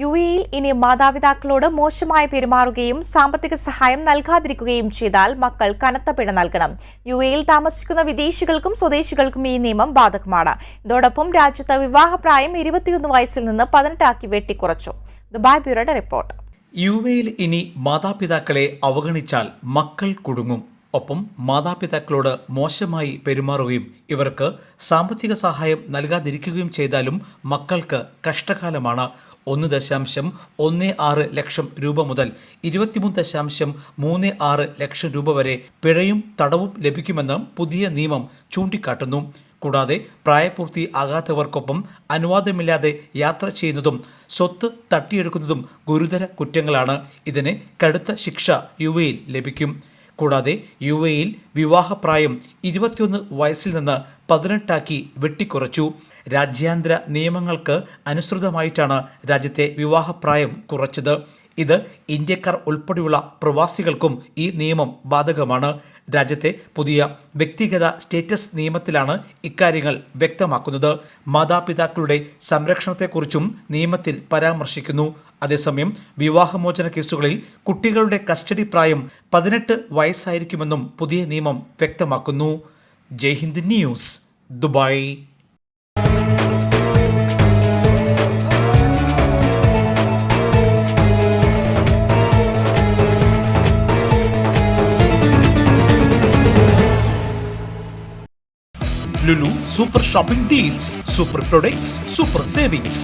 U എയിൽ ഇനി മാതാപിതാക്കളോട് മോശമായി പെരുമാറുകയും സാമ്പത്തിക സഹായം നൽകാതിരിക്കുകയും ചെയ്താൽ മക്കൾ കനത്ത പിഴ നൽകണം. യു എയിൽ താമസിക്കുന്ന വിദേശികൾക്കും സ്വദേശികൾക്കും ഈ നിയമം ബാധകമാണ്. ഇതോടൊപ്പം രാജ്യത്ത് വിവാഹപ്രായം ഇരുപത്തിയൊന്ന് വയസ്സിൽ നിന്ന് പതിനെട്ടാക്കി വെട്ടിക്കുറച്ചു. ദുബായ് ബ്യൂറോയുടെ റിപ്പോർട്ട്. യു എയിൽ ഇനി മാതാപിതാക്കളെ അവഗണിച്ചാൽ മക്കൾ കുടുങ്ങും. ഒപ്പം മാതാപിതാക്കളോട് മോശമായി പെരുമാറുകയും ഇവർക്ക് സാമ്പത്തിക സഹായം നൽകാതിരിക്കുകയും ചെയ്താലും മക്കൾക്ക് കഷ്ടകാലമാണ്. ഒന്ന് ദശാംശം ഒന്ന് ആറ് ലക്ഷം രൂപ മുതൽ ഇരുപത്തിമൂന്ന് ദശാംശം മൂന്ന് ആറ് ലക്ഷം രൂപ വരെ പിഴയും തടവും ലഭിക്കുമെന്ന് പുതിയ നിയമം ചൂണ്ടിക്കാട്ടുന്നു. കൂടാതെ പ്രായപൂർത്തി ആകാത്തവർക്കൊപ്പം അനുവാദമില്ലാതെ യാത്ര ചെയ്യുന്നതും സ്വത്ത് തട്ടിയെടുക്കുന്നതും ഗുരുതര കുറ്റങ്ങളാണ്. ഇതിന് കടുത്ത ശിക്ഷ യുവയിൽ ലഭിക്കും. കൂടാതെ യു എയിൽ വിവാഹപ്രായം ഇരുപത്തിയൊന്ന് വയസ്സിൽ നിന്ന് പതിനെട്ടാക്കി വെട്ടിക്കുറച്ചു. രാജ്യാന്തര നിയമങ്ങൾക്ക് അനുസൃതമായിട്ടാണ് രാജ്യത്തെ വിവാഹപ്രായം കുറച്ചത്. ഇത് ഇന്ത്യക്കാർ ഉൾപ്പെടെയുള്ള പ്രവാസികൾക്കും ഈ നിയമം ബാധകമാണ്. രാജ്യത്തെ പുതിയ വ്യക്തിഗത സ്റ്റേറ്റസ് നിയമത്തിലാണ് ഇക്കാര്യങ്ങൾ വ്യക്തമാക്കുന്നത്. മാതാപിതാക്കളുടെ സംരക്ഷണത്തെക്കുറിച്ചും നിയമത്തിൽ പരാമർശിക്കുന്നു. അതേസമയം വിവാഹമോചന കേസുകളിൽ കുട്ടികളുടെ കസ്റ്റഡി പ്രായം പതിനെട്ട് വയസ്സായിരിക്കുമെന്നും പുതിയ നിയമം വ്യക്തമാക്കുന്നു Jai Hind news Dubai Lulu super shopping deals super products super Savings.